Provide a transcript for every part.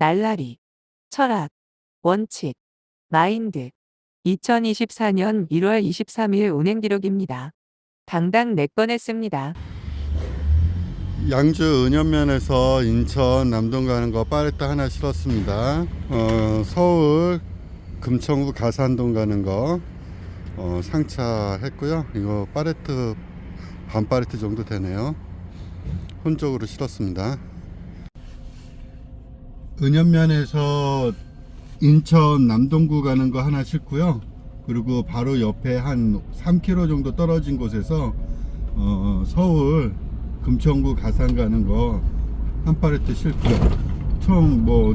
날라리, 철학, 원칙, 마인드. 2024년 1월 23일 운행 기록입니다. 당당 4건 했습니다. 양주 은현면에서 인천 남동 가는 거 파레트 하나 실었습니다. 어, 서울 금천구 가산동 가는 거 어, 상차 했고요. 이거 파레트 반 파레트 정도 되네요. 혼적으로 실었습니다. 은현면에서 인천 남동구 가는 거 하나 싣고요. 그리고 바로 옆에 한 3km 정도 떨어진 곳에서 어, 서울 금천구 가산 가는 거 한 파레트 싣고요. 총 뭐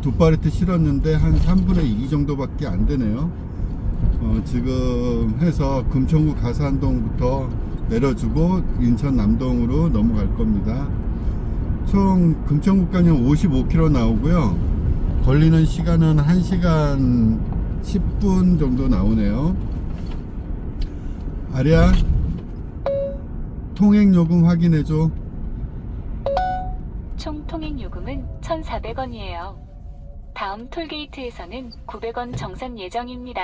두 파레트 실었는데 한 3분의 2 정도밖에 안 되네요. 어, 지금 해서 금천구 가산동부터 내려주고 인천 남동으로 넘어갈 겁니다. 총 금천구까지는 55km 나오고요. 걸리는 시간은 1시간 10분 정도 나오네요. 아리야, 통행요금 확인해줘. 총 통행 요금은 1,400원이에요. 다음 톨게이트에서는 900원 정산 예정입니다.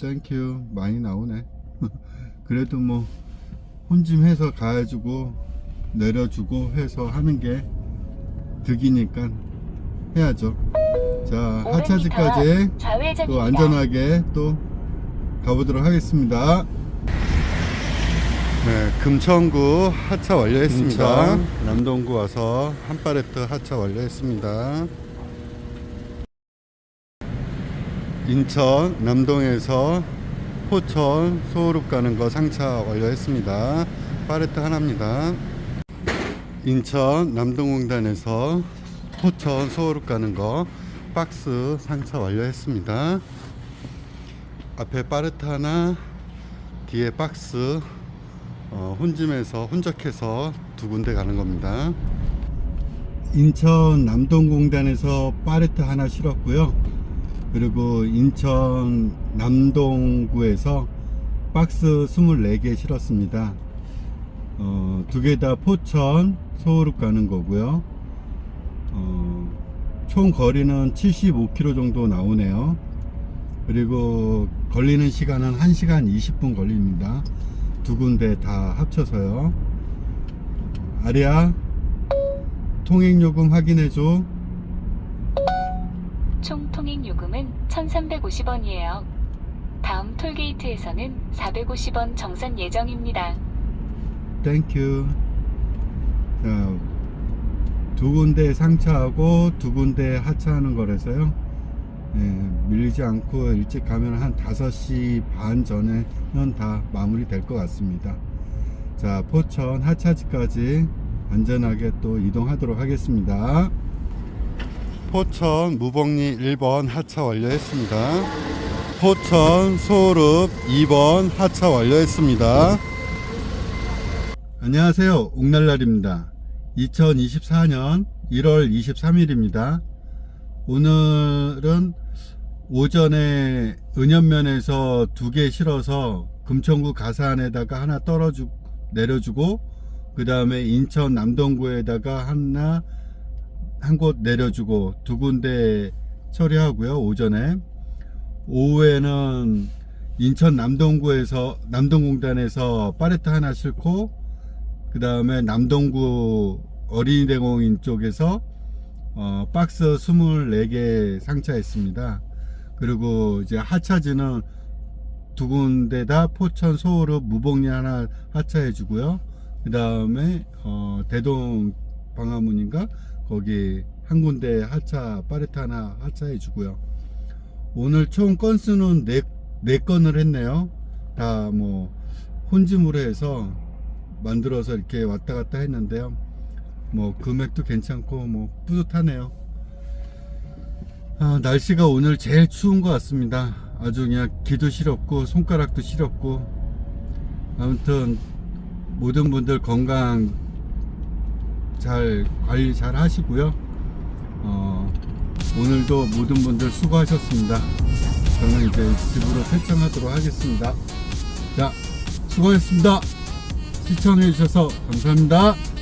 땡큐. 많이 나오네. 그래도 뭐, 혼짐해서 가가지고, 내려주고 해서 하는 게 득이니까 해야죠. 자, 500m 하차지까지 또. 안전하게 또 가보도록 하겠습니다. 네, 금천구 하차 완료했습니다. 남동구 와서 한 파레트 하차 완료했습니다. 인천 남동에서 포천 소호읍 가는 거 상차 완료했습니다. 파레트 하나입니다. 인천 남동공단에서 포천 소호읍 가는 거 박스 상차 완료했습니다. 앞에 하나, 뒤에 박스 어, 혼짐해서 혼적해서 두 군데 가는 겁니다. 인천 남동공단에서 파레트 하나 실었고요. 그리고 인천 남동구에서 박스 24개 실었습니다. 어, 두 개 다 포천 소호읍 가는 거고요. 어, 총 거리는 75km 정도 나오네요. 그리고 걸리는 시간은 1시간 20분 걸립니다. 두 군데 다 합쳐서요. 아리야, 통행요금 확인해줘. 총 통행 요금은 1,350원이에요. 다음 톨게이트에서는 450원 정산 예정입니다. 땡큐. 자, 두 군데 상차하고 두 군데 하차하는 거라서요. 예, 밀리지 않고 일찍 가면 한 5시 반 전에는 다 마무리 될 것 같습니다. 자, 포천 하차지까지 안전하게 또 이동하도록 하겠습니다. 포천 무복리 1번 하차 완료했습니다. 포천 소읍 2번 하차 완료했습니다. 안녕하세요. 옥날날입니다. 2024년 1월 23일입니다. 오늘은 오전에 은현면에서 두 개 실어서 금천구 가산에다가 하나 떨어주 내려주고 그 다음에 인천 남동구에다가 하나 한 곳 내려주고 두 군데 처리하고요 오전에 오후에는 인천 남동구에서 남동공단에서 파레트 하나 싣고 그 다음에 남동구 어린이대공원 쪽에서 어, 박스 24개 상차했습니다. 그리고 이제 하차지는 두 군데 다 포천 소호읍 무복리 하나 하차해 주고요. 그 다음에 어, 대동 방화문인가 거기 한 군데 하차 파레트 하나 하차해 주고요. 오늘 총 건수는 네, 네 건을 했네요. 다뭐 해서 만들어서 이렇게 왔다 갔다 했는데요. 뭐 금액도 괜찮고 뭐 뿌듯하네요. 아, 날씨가 오늘 제일 추운 것 같습니다. 아주 그냥 귀도 시렵고 손가락도 시렵고 아무튼 모든 분들 건강 잘 관리 잘 하시고요. 어, 오늘도 모든 분들 수고하셨습니다. 저는 이제 집으로 퇴장하도록 하겠습니다. 자, 수고하셨습니다. 시청해 주셔서 감사합니다.